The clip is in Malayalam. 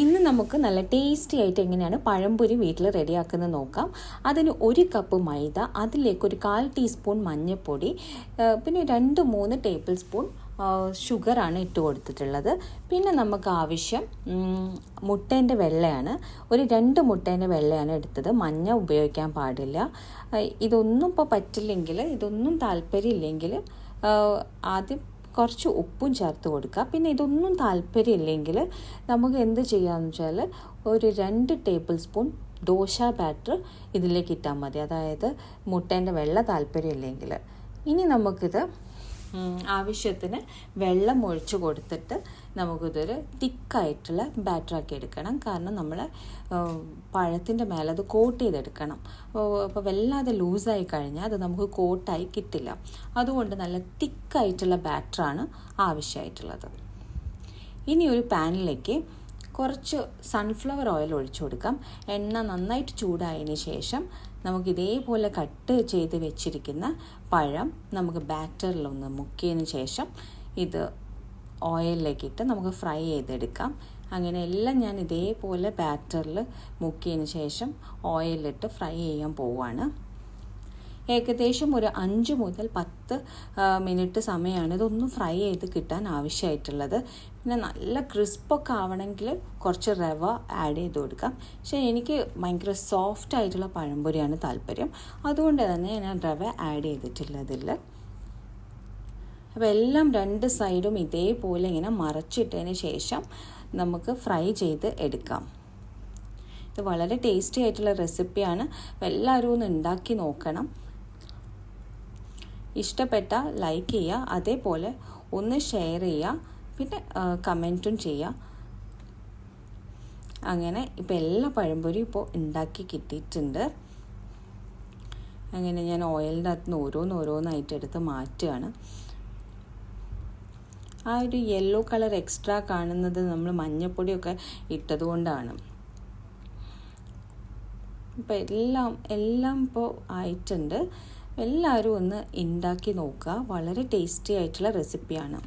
ഇന്ന് നമുക്ക് നല്ല ടേസ്റ്റി ആയിട്ട് എങ്ങനെയാണ് പഴംപൊരി വീട്ടിൽ റെഡിയാക്കുന്നത് നോക്കാം. അതിന് ഒരു കപ്പ് മൈദ അതിലേക്ക് ഒരു കാൽ ടീസ്പൂൺ മഞ്ഞൾപ്പൊടി പിന്നെ രണ്ട് മൂന്ന് ടേബിൾ സ്പൂൺ ഷുഗറാണ് ഇട്ട് കൊടുത്തിട്ടുള്ളത്. പിന്നെ നമുക്ക് ആവശ്യം മുട്ടേന്റെ വെള്ളയാണ്. ഒരു രണ്ട് മുട്ടേന്റെ വെള്ളയാണ് എടുത്തത്. മഞ്ഞ ഉപയോഗിക്കാൻ പാടില്ല. ഇതൊന്നും ഇപ്പോൾ പറ്റില്ലെങ്കിൽ ഇതൊന്നും താല്പര്യമില്ലെങ്കിൽ ആദ്യം കുറച്ച് ഉപ്പും ചേർത്ത് കൊടുക്കുക. പിന്നെ ഇതൊന്നും താല്പര്യമില്ലെങ്കിൽ നമുക്ക് എന്ത് ചെയ്യാമെന്ന് വെച്ചാൽ ഒരു രണ്ട് ടേബിൾ സ്പൂൺ ദോശ ബാറ്റർ ഇതിലേക്ക് ഇട്ടാൽ മതി. അതായത് മുട്ടേന്റെ വെള്ള താല്പര്യമില്ലെങ്കിൽ. ഇനി നമുക്കിത് ആവശ്യത്തിന് വെള്ളം ഒഴിച്ച് കൊടുത്തിട്ട് നമുക്കിതൊരു തിക്കായിട്ടുള്ള ബാറ്ററാക്കി എടുക്കണം. കാരണം നമ്മൾ പഴത്തിന്റെ മേലെ അത് കോട്ട് ചെയ്തെടുക്കണം. അപ്പോൾ വല്ലാതെ ലൂസായി കഴിഞ്ഞാൽ അത് നമുക്ക് കോട്ടായി കിട്ടില്ല. അതുകൊണ്ട് നല്ല തിക്കായിട്ടുള്ള ബാറ്ററാണ് ആവശ്യമായിട്ടുള്ളത്. ഇനി ഒരു പാനിലേക്ക് കുറച്ച് സൺഫ്ലവർ ഓയിൽ ഒഴിച്ചു കൊടുക്കാം. എണ്ണ നന്നായിട്ട് ചൂടായതിന് ശേഷം നമുക്ക് ഇതേപോലെ കട്ട് ചെയ്ത് വെച്ചിരിക്കുന്ന പഴം നമുക്ക് ബാറ്ററിലൊന്ന് മുക്കിയതിന് ശേഷം ഇത് ഓയിലിലേക്ക് ഇട്ട് നമുക്ക് ഫ്രൈ ചെയ്തെടുക്കാം. അങ്ങനെ എല്ലാം ഞാൻ ഇതേപോലെ ബാറ്ററിൽ മുക്കിയതിന് ശേഷം ഓയിലിട്ട് ഫ്രൈ ചെയ്യാൻ പോവുകയാണ് ഏകദേശം ഒരു അഞ്ച് മുതൽ പത്ത് മിനിറ്റ് സമയമാണ് ഇതൊന്ന് ഫ്രൈ ചെയ്ത് കിട്ടാൻ ആവശ്യമായിട്ടുള്ളത്. പിന്നെ നല്ല ക്രിസ്പൊക്കെ ആവണമെങ്കിൽ കുറച്ച് റവ ആഡ് ചെയ്ത് കൊടുക്കാം. പക്ഷേ എനിക്ക് ഭയങ്കര സോഫ്റ്റ് ആയിട്ടുള്ള പഴംപൊരിയാണ് താല്പര്യം. അതുകൊണ്ട് തന്നെ ഞാൻ റവ ആഡ് ചെയ്തിട്ടില്ല ഇതിൽ അപ്പോൾ എല്ലാം രണ്ട് സൈഡും ഇതേപോലെ ഇങ്ങനെ മറച്ചിട്ടതിന് ശേഷം നമുക്ക് ഫ്രൈ ചെയ്ത് എടുക്കാം. ഇത് വളരെ ടേസ്റ്റി ആയിട്ടുള്ള റെസിപ്പിയാണ് എല്ലാവരും ഒന്ന് ഉണ്ടാക്കി നോക്കണം. ഇഷ്ടപ്പെട്ട ലൈക്ക് ചെയ്യുക അതേപോലെ ഒന്ന് ഷെയർ ചെയ്യുക പിന്നെ കമന്റും ചെയ്യുക. അങ്ങനെ ഇപ്പോൾ എല്ലാ പഴംപൊരി ഇപ്പോൾ ഉണ്ടാക്കി കിട്ടിയിട്ടുണ്ട്. അങ്ങനെ ഞാൻ ഓയിലിന്റെ അകത്ത് നിന്ന് ഓരോന്ന് ഓരോന്നായിട്ട് എടുത്ത് മാറ്റുകയാണ്. ആ ഒരു യെല്ലോ കളർ എക്സ്ട്രാ കാണുന്നത് നമ്മൾ മഞ്ഞപ്പൊടിയൊക്കെ ഇട്ടത് കൊണ്ടാണ്. ഇപ്പം എല്ലാം എല്ലാം ഇപ്പോൾ ആയിട്ടുണ്ട്. എല്ലാവരും ഒന്ന് ഉണ്ടാക്കി നോക്കുക. വളരെ ടേസ്റ്റി ആയിട്ടുള്ള റെസിപ്പിയാണ്